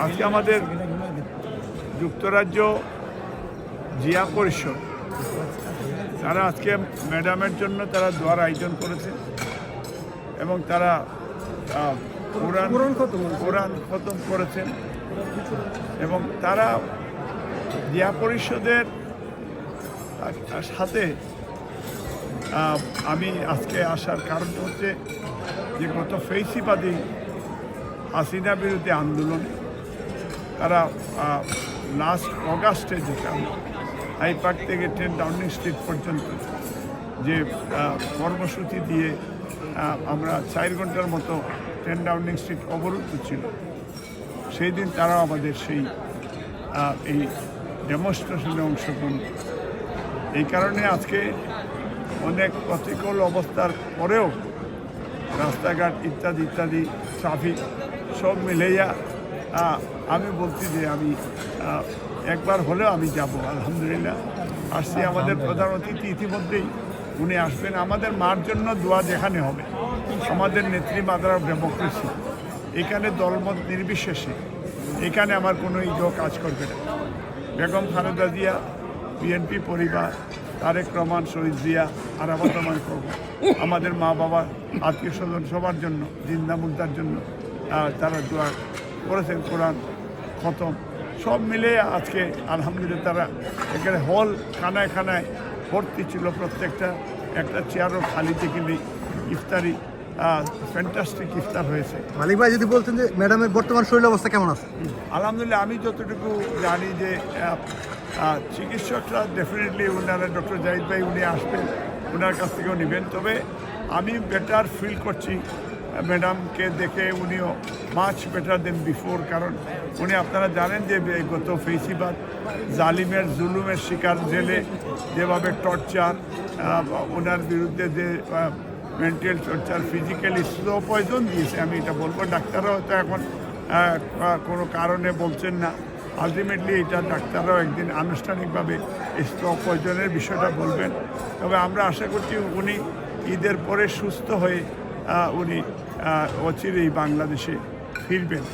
আজকে আমাদের যুক্তরাজ্য জিয়া পরিষদ তারা আজকে ম্যাডামের জন্য তারা দোয়ার আয়োজন করেছে এবং তারা কোরআন কোরআন খতম করেছেন এবং তারা জিয়া পরিষদের সাথে আমি আজকে আসার কারণ হচ্ছে যে গত ফেসিবাদী হাসিনা বিরুদ্ধে আন্দোলনে তারা লাস্ট অগাস্টে যেটা হাই পার্ক থেকে টেন ডাউনিং স্ট্রিট পর্যন্ত যে কর্মসূচি দিয়ে আমরা চার ঘণ্টার মতো টেন ডাউনিং স্ট্রিট অবরুদ্ধ ছিল সেই দিন তারা আমাদের সেই এই ডেমনস্ট্রেশনে অংশগ্রহণ এই কারণে আজকে অনেক প্রতিকূল অবস্থার পরেও রাস্তাঘাট ইত্যাদি ইত্যাদি ট্রাফিক সব মিলেইয়া আমি বলছি যে আমি একবার হলেও আমি যাব আলহামদুলিল্লাহ। আসছি আমাদের প্রধান অতিথি ইতিমধ্যেই উনি আসবেন। আমাদের মার জন্য দোয়া যেখানে হবে আমাদের নেত্রী মাদার অফ ডেমোক্রেসি। এখানে দলমত নির্বিশেষে এখানে আমার কোনো ইগো কাজ করবে না। বেগম খালেদা জিয়া বিএনপি পরিবার তারেক রহমান শহীদ জিয়া আর আমার রহমান করব আমাদের মা বাবা আত্মীয় স্বজন সবার জন্য জিন্দা মুদ্রার জন্য তারা দোয়া করেছেন কোরআন খতম। সব মিলে আজকে আলহামদুলিল্লাহ তারা এখানে হল খানায় খানায় ভর্তি ছিল প্রত্যেকটা। একটা চেয়ারও খালি থেকে নেই। ইফতারি ফ্যান্টাস্টিক ইফতার হয়েছে। মালিক ভাই যদি বলতেন যে ম্যাডামের বর্তমান শরীর অবস্থা কেমন আছে? আলহামদুলিল্লাহ আমি যতটুকু জানি যে চিকিৎসকরা ডেফিনেটলি ওনারা ডক্টর জাহিদ ভাই উনি আসবেন ওনার কাছ থেকেও নেবেন। তবে আমি বেটার ফিল করছি ম্যাডামকে দেখে উনিও মাছ বেটার দেন বিফোর কারণ উনি আপনারা জানেন যে গত ফেসিবাদ জালিমের জুলুমের শিকার জেলে যেভাবে টর্চার ওনার বিরুদ্ধে যে mental torture physically slow poison দিয়েছে, আমি এটা বলব ডাক্তাররা হয়তো এখন কোনো কারণে বলছেন না। আলটিমেটলি এটা ডাক্তাররাও একদিন আনুষ্ঠানিকভাবে স্ট্রোক পয়জনের বিষয়টা বলবেন। তবে আমরা আশা করছি উনি ঈদের পরে সুস্থ হয়ে উনি অচিরেই বাংলাদেশে ফিরবেন।